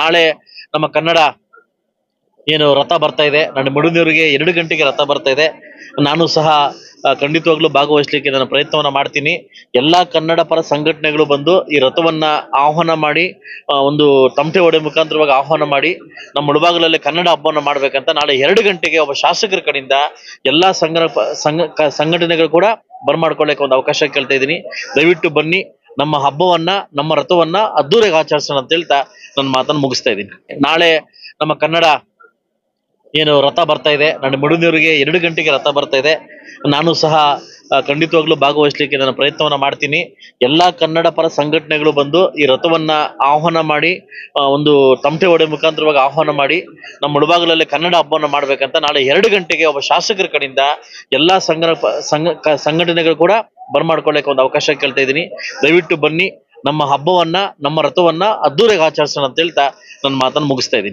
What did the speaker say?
ನಾಳೆ ನಮ್ಮ ಕನ್ನಡ ಏನು ರಥ ಬರ್ತಾ ಇದೆ. ನನ್ನ ಮುಡುನೂರಿಗೆ ಎರಡು ಗಂಟೆಗೆ ರಥ ಬರ್ತಾ ಇದೆ. ನಾನು ಸಹ ಖಂಡಿತವಾಗ್ಲೂ ಭಾಗವಹಿಸ್ಲಿಕ್ಕೆ ನಾನು ಪ್ರಯತ್ನವನ್ನ ಮಾಡ್ತೀನಿ. ಎಲ್ಲಾ ಕನ್ನಡ ಪರ ಸಂಘಟನೆಗಳು ಬಂದು ಈ ರಥವನ್ನ ಆಹ್ವಾನ ಮಾಡಿ ಒಂದು ತಮಟೆ ಒಡೆ ಮುಖಾಂತರವಾಗಿ ಆಹ್ವಾನ ಮಾಡಿ, ನಮ್ಮ ಮುಳುಬಾಗಿಲಲ್ಲಿ ಕನ್ನಡ ಹಬ್ಬವನ್ನು ಮಾಡ್ಬೇಕಂತ ನಾಳೆ ಎರಡು ಗಂಟೆಗೆ ಒಬ್ಬ ಶಾಸಕರ ಕಡೆಯಿಂದ ಎಲ್ಲಾ ಸಂಘ ಸಂಘಟನೆಗಳು ಕೂಡ ಬರ್ಮಾಡ್ಕೊಳ್ಳಿಕ್ಕೆ ಒಂದು ಅವಕಾಶ ಕೇಳ್ತಾ ಇದ್ದೀನಿ. ದಯವಿಟ್ಟು ಬನ್ನಿ. ನಮ್ಮ ಹಬ್ಬವನ್ನ, ನಮ್ಮ ರಥವನ್ನ ಅದ್ದೂರಿಗೆ ಆಚರಿಸೋಣ ಅಂತ ಹೇಳ್ತಾ ನನ್ನ ಮಾತನ್ನು ಮುಗಿಸ್ತಾ ಇದ್ದೀನಿ. ನಾಳೆ ನಮ್ಮ ಕನ್ನಡ ಏನು ರಥ ಬರ್ತಾ ಇದೆ ನನ್ನ ಮಡುನೂರಿಗೆ ಎರಡು ಗಂಟೆಗೆ ರಥ ಬರ್ತಾ ಇದೆ. ನಾನು ಸಹ ಖಂಡಿತವಾಗ್ಲೂ ಭಾಗವಹಿಸ್ಲಿಕ್ಕೆ ನನ್ನ ಪ್ರಯತ್ನವನ್ನ ಮಾಡ್ತೀನಿ. ಎಲ್ಲಾ ಕನ್ನಡ ಪರ ಸಂಘಟನೆಗಳು ಬಂದು ಈ ರಥವನ್ನ ಆಹ್ವಾನ ಮಾಡಿ ಒಂದು ತಮಟೆ ಒಡೆ ಮುಖಾಂತರವಾಗಿ ಆಹ್ವಾನ ಮಾಡಿ, ನಮ್ಮ ಮುಳುಬಾಗಿಲಲ್ಲಿ ಕನ್ನಡ ಹಬ್ಬವನ್ನು ಮಾಡ್ಬೇಕಂತ ನಾಳೆ ಎರಡು ಗಂಟೆಗೆ ಒಬ್ಬ ಶಾಸಕರ ಕಡೆಯಿಂದ ಎಲ್ಲಾ ಸಂಘ ಸಂಘ ಸಂಘಟನೆಗಳು ಕೂಡ ಬರ್ಮಾಡ್ಕೊಳ್ಳಿಕ್ಕೆ ಒಂದು ಅವಕಾಶ ಕೇಳ್ತಾ ಇದ್ದೀನಿ. ದಯವಿಟ್ಟು ಬನ್ನಿ. ನಮ್ಮ ಹಬ್ಬವನ್ನ, ನಮ್ಮ ರಥವನ್ನ ಅದ್ದೂರಿಯಾಗಿ ಆಚರಿಸೋಣ ಅಂತ ಹೇಳ್ತಾ ನನ್ನ ಮಾತನ್ನು ಮುಗಿಸ್ತಾ ಇದ್ದೀನಿ.